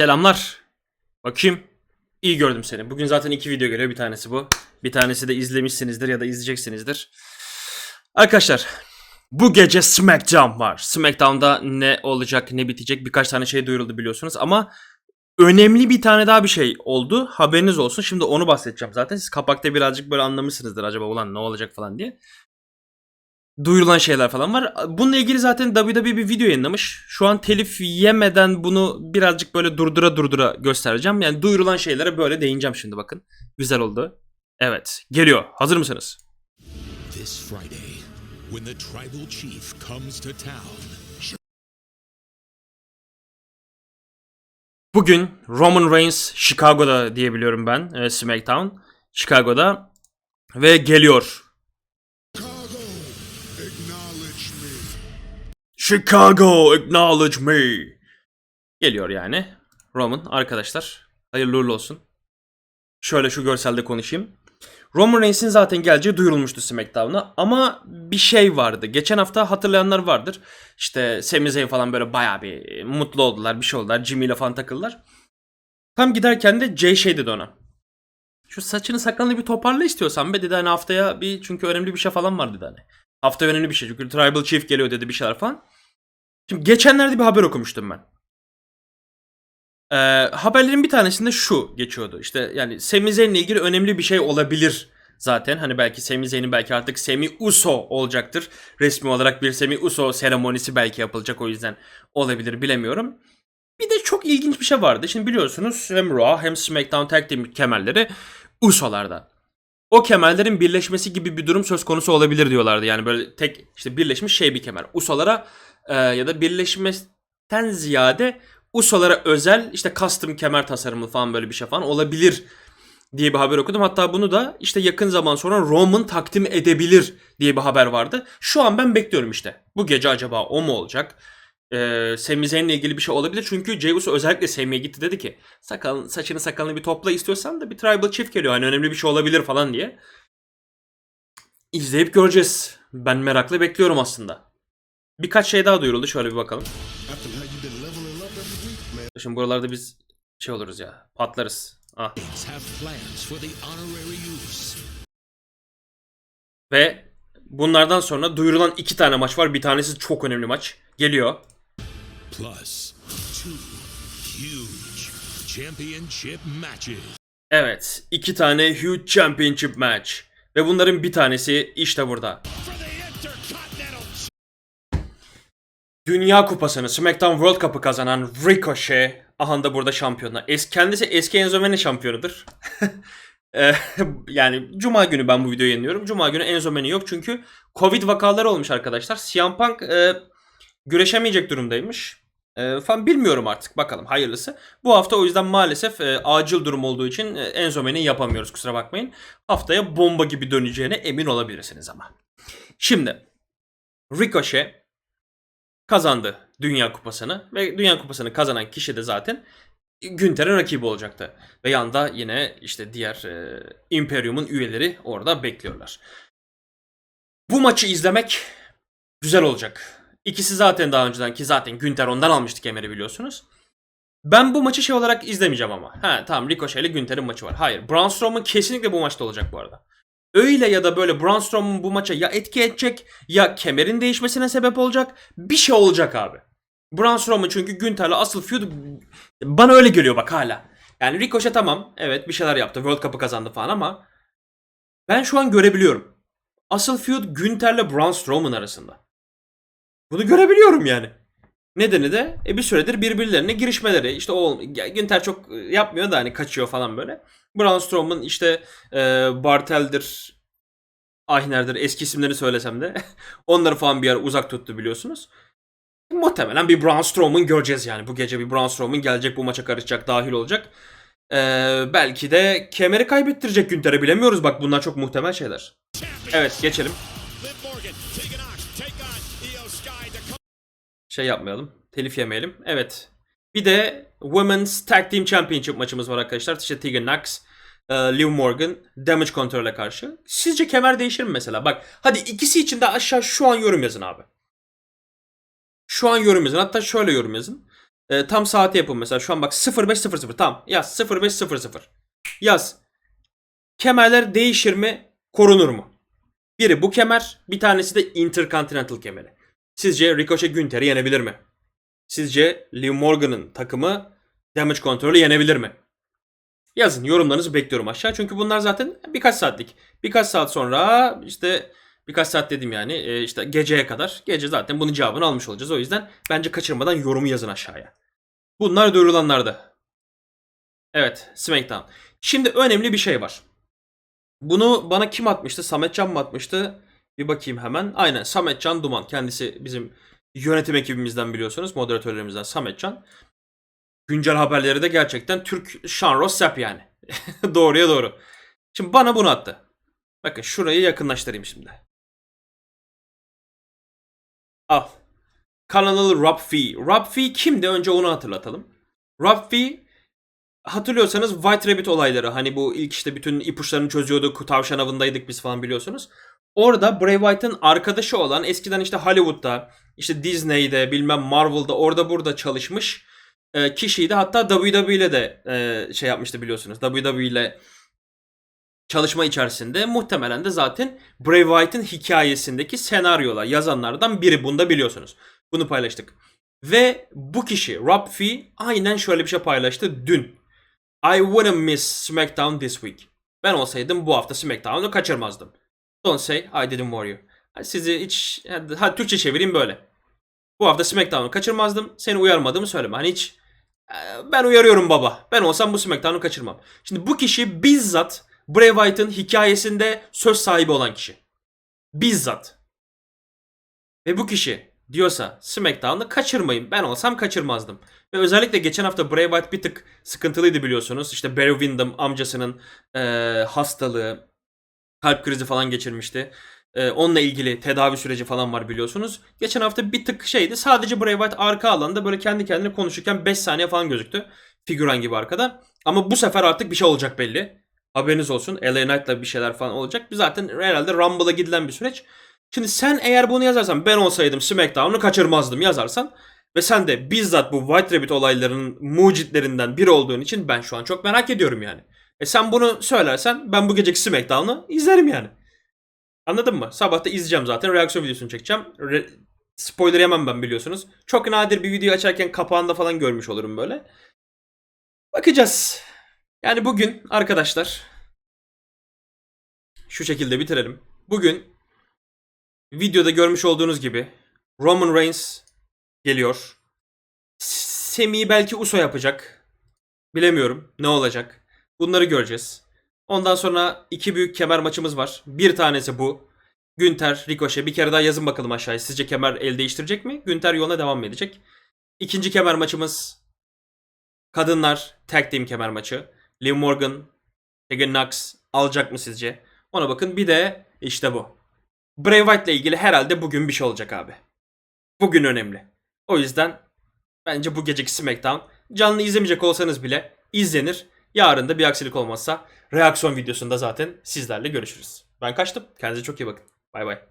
Selamlar. Bakayım. İyi gördüm seni. Bugün zaten iki video geliyor. Bir tanesi bu. Bir tanesi de izlemişsinizdir ya da izleyeceksinizdir. Arkadaşlar bu gece SmackDown var. SmackDown'da ne olacak ne bitecek birkaç tane şey duyuruldu biliyorsunuz ama önemli bir tane daha bir şey oldu. Haberiniz olsun. Şimdi onu bahsedeceğim zaten. Siz kapakta birazcık böyle anlamışsınızdır acaba ulan ne olacak falan diye. Duyurulan şeyler falan var. Bununla ilgili zaten WWE bir video yayınlamış. Şu an telif yemeden bunu birazcık böyle durdura durdura göstereceğim. Yani duyurulan şeylere böyle değineceğim şimdi bakın. Güzel oldu. Evet. Geliyor. Hazır mısınız? This Friday, when the tribal chief comes to town, Bugün Roman Reigns Chicago'da diyebiliyorum ben. e, SmackDown. Chicago'da. Ve geliyor. Chicago acknowledge me. Geliyor yani. Roman arkadaşlar. Hayırlı uğurlu olsun. Şöyle şu görselde konuşayım. Roman Reigns'in zaten geleceği duyurulmuştu SmackDown'a ama bir şey vardı. Geçen hafta hatırlayanlar vardır. İşte Sami Zayn falan böyle bayağı bir mutlu oldular, bir şey oldular. Jimmy ile falan takıldılar. Tam giderken de Jay şey dedi ona. Şu saçını sakalını bir toparla istiyorsan be dedi hani haftaya bir çünkü önemli bir şey falan var dedi hani. Haftaya önemli bir şey çünkü Tribal Chief geliyor dedi bir şeyler falan. Şimdi geçenlerde bir haber okumuştum ben. Ee, haberlerin bir tanesinde şu geçiyordu. İşte yani Sami Zayn'le ilgili önemli bir şey olabilir zaten. Hani belki Sami Zayn'in belki artık Sami Uso olacaktır. Resmi olarak bir Sami Uso seremonisi belki yapılacak o yüzden olabilir bilemiyorum. Bir de çok ilginç bir şey vardı. Şimdi biliyorsunuz hem Raw hem SmackDown Tag Team kemerleri Uso'larda. O kemerlerin birleşmesi gibi bir durum söz konusu olabilir diyorlardı. Yani böyle tek işte birleşmiş şey bir kemer. Uso'lara e, ya da birleşmesinden ziyade Uso'lara özel işte custom kemer tasarımı falan böyle bir şey falan olabilir diye bir haber okudum. Hatta bunu da işte yakın zaman sonra Roman takdim edebilir diye bir haber vardı. Şu an ben bekliyorum işte. Bu gece acaba o mu olacak? Ee, Sami ilgili bir şey olabilir. Çünkü Jey özellikle Sami'ye gitti dedi ki sakal, saçını sakalını bir topla istiyorsan da bir Tribal Chief geliyor. Hani önemli bir şey olabilir falan diye. İzleyip göreceğiz. Ben merakla bekliyorum aslında. Birkaç şey daha duyuruldu. Şöyle bir bakalım. Şimdi buralarda biz şey oluruz ya. Patlarız. Ah. Ve bunlardan sonra duyurulan iki tane maç var. Bir tanesi çok önemli maç. Geliyor. Plus two huge championship matches. Evet. iki tane Huge Championship match. Ve bunların bir tanesi işte burada. Dünya Kupası'nı SmackDown World Cup'ı kazanan Ricochet aha da burada şampiyonlar. Es kendisi eski Enzo Mane şampiyonudur. Eh, yani Cuma günü ben bu videoyu yayınlıyorum. Cuma günü Enzo Mane yok çünkü Covid vakaları olmuş arkadaşlar. CM Punk e, güreşemeyecek durumdaymış. E, falan bilmiyorum artık bakalım hayırlısı. Bu hafta o yüzden maalesef e, acil durum olduğu için e, Enzo Mane'i yapamıyoruz kusura bakmayın. Haftaya bomba gibi döneceğine emin olabilirsiniz ama. Şimdi Ricochet kazandı Dünya Kupası'nı ve Dünya Kupası'nı kazanan kişi de zaten Günter'in rakibi olacaktı. Ve yanda yine işte diğer e, Imperium'un üyeleri orada bekliyorlar. Bu maçı izlemek güzel olacak. İkisi zaten daha önceden ki zaten Günter ondan almıştı kemeri biliyorsunuz. Ben bu maçı şey olarak izlemeyeceğim ama. Ha tamam Ricochet ile Günter'in maçı var. Hayır Braun Strowman kesinlikle bu maçta olacak bu arada. Öyle ya da böyle Braun Strowman bu maça ya etki edecek ya kemerin değişmesine sebep olacak. Bir şey olacak abi. Braun Strowman çünkü Günter'le asıl feud bana öyle geliyor bak hala. Yani Ricochet tamam evet bir şeyler yaptı. World Cup'ı kazandı falan ama ben şu an görebiliyorum. Asıl feud Günter'le Braun Strowman arasında. Bunu görebiliyorum yani. Nedeni de e, bir süredir birbirlerine girişmeleri. İşte o Günter çok e, yapmıyor da hani kaçıyor falan böyle. Braun Strowman işte e, Bartel'dir, Ayner'dir eski isimlerini söylesem de onları falan bir ara uzak tuttu biliyorsunuz. Muhtemelen bir Braun Strowman göreceğiz yani. Bu gece bir Braun Strowman gelecek bu maça karışacak, dahil olacak. Ee, belki de kemeri kaybettirecek Günter'e bilemiyoruz. Bak bunlar çok muhtemel şeyler. Evet geçelim. Şey yapmayalım. Telif yemeyelim. Evet. Bir de Women's Tag Team Championship maçımız var arkadaşlar. İşte Tegan Knox, e, Liv Morgan, Damage Control'e karşı. Sizce kemer değişir mi mesela? Bak hadi ikisi için de aşağı şu an yorum yazın abi. Şu an yorum yazın. Hatta şöyle yorum yazın. E, tam saati yapın mesela. Şu an bak 0500 tamam. Yaz 0500. Yaz. Kemerler değişir mi? Korunur mu? Biri bu kemer, bir tanesi de Intercontinental kemeri. Sizce Ricochet Günter'i yenebilir mi? Sizce Liv Morgan'ın takımı Damage Control'ü yenebilir mi? Yazın yorumlarınızı bekliyorum aşağı. Çünkü bunlar zaten birkaç saatlik. Birkaç saat sonra işte birkaç saat dedim yani e, işte geceye kadar. Gece zaten bunun cevabını almış olacağız. O yüzden bence kaçırmadan yorumu yazın aşağıya. Bunlar duyurulanlarda. Evet SmackDown. Şimdi önemli bir şey var. Bunu bana kim atmıştı? Sametcan mı atmıştı? Bir bakayım hemen. Aynen Sametcan Duman. Kendisi bizim yönetim ekibimizden biliyorsunuz. Moderatörlerimizden Sametcan. Güncel haberleri de gerçekten Türk Sean Ross Sapp yani. Doğruya doğru. Şimdi bana bunu attı. Bakın şurayı yakınlaştırayım şimdi. Al. Kanalı Rob Fee. Rob Fee kimdi? Önce onu hatırlatalım. Rob Fee hatırlıyorsanız White Rabbit olayları hani bu ilk işte bütün ipuçlarını çözüyorduk. Tavşan avındaydık biz falan biliyorsunuz. Orada Bray Wyatt'ın arkadaşı olan eskiden işte Hollywood'da işte Disney'de bilmem Marvel'da orada burada çalışmış e, kişiydi. Hatta WWE ile de e, şey yapmıştı biliyorsunuz. WWE ile çalışma içerisinde muhtemelen de zaten Bray Wyatt'ın hikayesindeki senaryolar yazanlardan biri. Bunu da biliyorsunuz. Bunu paylaştık. Ve bu kişi Rob Fee aynen şöyle bir şey paylaştı dün. I wouldn't miss SmackDown this week. Ben olsaydım bu hafta SmackDown'u kaçırmazdım. Don't say I didn't warn you. Ha, Sizi hiç hadi, Türkçe çevireyim böyle. Bu hafta SmackDown'u kaçırmazdım. Seni uyarmadığımı söyleme. Hani hiç "Ee, ben uyarıyorum baba. Ben olsam bu SmackDown'u kaçırmam. Şimdi bu kişi bizzat Bray Wyatt'ın hikayesinde söz sahibi olan kişi. Bizzat. Ve bu kişi diyorsa SmackDown'u kaçırmayın. Ben olsam kaçırmazdım. Ve özellikle geçen hafta Bray Wyatt bir tık sıkıntılıydı biliyorsunuz. İşte Barry Windham amcasının eee, hastalığı, kalp krizi falan geçirmişti. Eee, onunla ilgili tedavi süreci falan var biliyorsunuz. Geçen hafta bir tık şeydi. Sadece Bray Wyatt arka alanda böyle kendi kendine konuşurken 5 saniye falan gözüktü. Figüran gibi arkada. Ama bu sefer artık bir şey olacak belli. Haberiniz olsun. LA Knight'la bir şeyler falan olacak. Bir zaten herhalde Rumble'a gidilen bir süreç. Şimdi sen eğer bunu yazarsan ben olsaydım SmackDown'u kaçırmazdım yazarsan ve sen de bizzat bu White Rabbit olaylarının mucitlerinden biri olduğun için ben şu an çok merak ediyorum yani. E sen bunu söylersen ben bu geceki SmackDown'u izlerim yani. Anladın mı? Sabah da izleyeceğim zaten. Reaksiyon videosunu çekeceğim. Re- spoiler yemem ben biliyorsunuz. Çok nadir bir video açarken kapağında falan görmüş olurum böyle. Bakacağız. Yani bugün arkadaşlar şu şekilde bitirelim. Bugün videoda görmüş olduğunuz gibi Roman Reigns geliyor. Semi'yi belki Uso yapacak. Bilemiyorum ne olacak. Bunları göreceğiz. Ondan sonra iki büyük kemer maçımız var. Bir tanesi bu. Günter, Ricochet. Bir kere daha yazın bakalım aşağıya. Sizce kemer el değiştirecek mi? Günter yoluna devam mı edecek? İkinci kemer maçımız Kadınlar Tag Team kemer maçı. Liv Morgan, Tegan Knox alacak mı sizce? Ona bakın. Bir de işte bu. Bray Wyatt ile ilgili herhalde bugün bir şey olacak abi. Bugün önemli. O yüzden bence bu geceki SmackDown canlı izlemeyecek olsanız bile izlenir. Yarın da bir aksilik olmazsa reaksiyon videosunda zaten sizlerle görüşürüz. Ben kaçtım. Kendinize çok iyi bakın. Bay bay.